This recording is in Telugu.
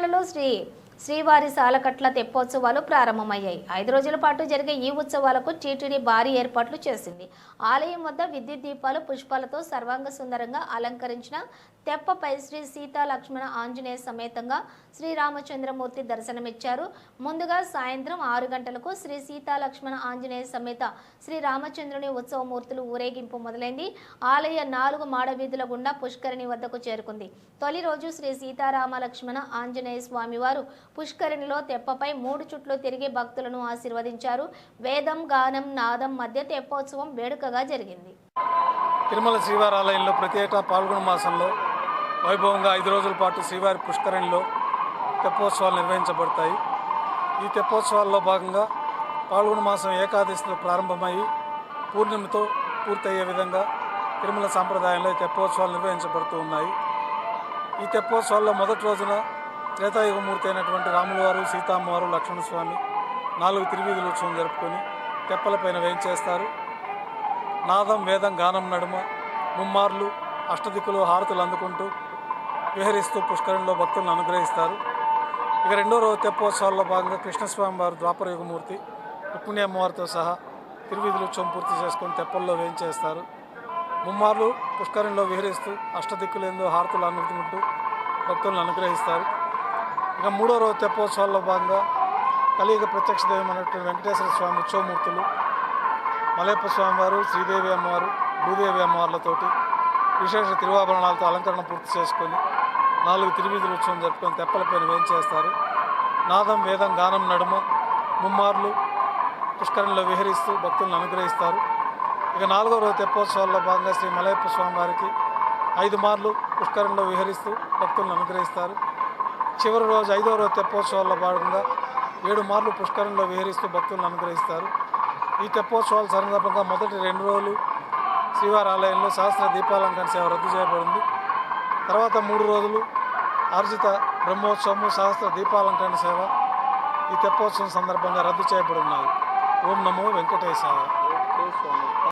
Kerala Lo శ్రీవారి సాలకట్ల తెప్పోత్సవాలు ప్రారంభమయ్యాయి. ఐదు రోజుల పాటు జరిగే ఈ ఉత్సవాలకు టీటీడీ భారీ ఏర్పాట్లు చేసింది. ఆలయం వద్ద విద్యుత్ దీపాలు పుష్పాలతో సర్వాంగ సుందరంగా అలంకరించిన తెప్పపై శ్రీ సీతా లక్ష్మణ ఆంజనేయ సమేతంగా శ్రీరామచంద్రమూర్తి దర్శనమిచ్చారు. ముందుగా సాయంత్రం ఆరు గంటలకు శ్రీ సీతా లక్ష్మణ ఆంజనేయ సమేత శ్రీ రామచంద్రుని ఉత్సవమూర్తులు ఊరేగింపు మొదలైంది. ఆలయ నాలుగు మాడవీధుల గుండా పుష్కరిణి వద్దకు చేరుకుంది. తొలి రోజు శ్రీ సీతారామ లక్ష్మణ ఆంజనేయ స్వామివారు పుష్కరిణిలో తెప్పపై మూడు చుట్లు తిరిగి భక్తులను ఆశీర్వదించారు. వేదం గానం నాదం మధ్య తెప్పోత్సవం వేడుకగా జరిగింది. తిరుమల శ్రీవారాలయంలో ప్రతి ఏటా పాల్గొన మాసంలో వైభవంగా ఐదు రోజుల పాటు శ్రీవారి పుష్కరిణిలో తెప్పోత్సవాలు నిర్వహించబడతాయి. ఈ తెప్పోత్సవాల్లో భాగంగా పాల్గొన మాసం ఏకాదశిలో ప్రారంభమయ్యి పూర్ణిమతో పూర్తయ్యే విధంగా తిరుమల సాంప్రదాయంలో ఈ తెప్పోత్సవాలు నిర్వహించబడుతూ ఉన్నాయి. ఈ తెప్పోత్సవాల్లో మొదటి రోజున త్రేతాయుగమూర్తి అయినటువంటి రాములు వారు సీతామ్మవారు లక్ష్మణస్వామి నాలుగు తిరువీధుల ఉత్సవం జరుపుకొని తెప్పలపైన వేయించేస్తారు. నాదం వేదం గానం నడుమ ముమ్మార్లు అష్టదిక్కులు హారతులు అందుకుంటూ విహరిస్తూ పుష్కరంలో భక్తులను అనుగ్రహిస్తారు. ఇక రెండో రోజు తెప్పోత్సవాల్లో భాగంగా కృష్ణస్వామి వారు ద్వాపరయుగమూర్తి రుక్మిణి అమ్మవారితో సహా తిరువిధులు ఉత్సవం పూర్తి చేసుకొని తెప్పల్లో వేయించేస్తారు. ముమ్మార్లు పుష్కరంలో విహరిస్తూ అష్టదిక్కులందు హారతులు అందుకుంటూ భక్తులను అనుగ్రహిస్తారు. ఇక మూడో రోజు తెప్పోత్సవాల్లో భాగంగా కలియుగ ప్రత్యక్ష దైవం అనేటువంటి వెంకటేశ్వర స్వామి ఉత్సవమూర్తులు మలయప్ప స్వామివారు శ్రీదేవి అమ్మవారు భూదేవి అమ్మవార్లతోటి విశేష తిరువాభరణాలతో అలంకరణ పూర్తి చేసుకొని నాలుగు తిరువీధుల ఉత్సవం జరుపుకొని తెప్పలపైన వేయించేస్తారు నాదం వేదం గానం నడుమ ముమ్మార్లు పుష్కరంలో విహరిస్తూ భక్తులను అనుగ్రహిస్తారు. ఇక నాలుగో రోజు తెప్పోత్సవాల్లో భాగంగా శ్రీ మలయప్ప స్వామివారికి ఐదు మార్లు పుష్కరంలో విహరిస్తూ భక్తులను అనుగ్రహిస్తారు. చివరి రోజు ఐదో రోజు తెప్పోత్సవాల్లో భాగంగా ఏడు మార్లు పుష్కరంలో విహరిస్తూ భక్తులను అనుగ్రహిస్తారు. ఈ తెప్పోత్సవాల సందర్భంగా మొదటి రెండు రోజులు శ్రీవారి ఆలయంలో సహస్ర దీపాలంకరణ సేవ రద్దు చేయబడింది. తర్వాత మూడు రోజులు ఆర్జిత బ్రహ్మోత్సవము సహస్ర దీపాలంకరణ సేవ ఈ తెప్పోత్సవం సందర్భంగా రద్దు చేయబడి ఉన్నాయి. ఓం నమో వెంకటేశాయ.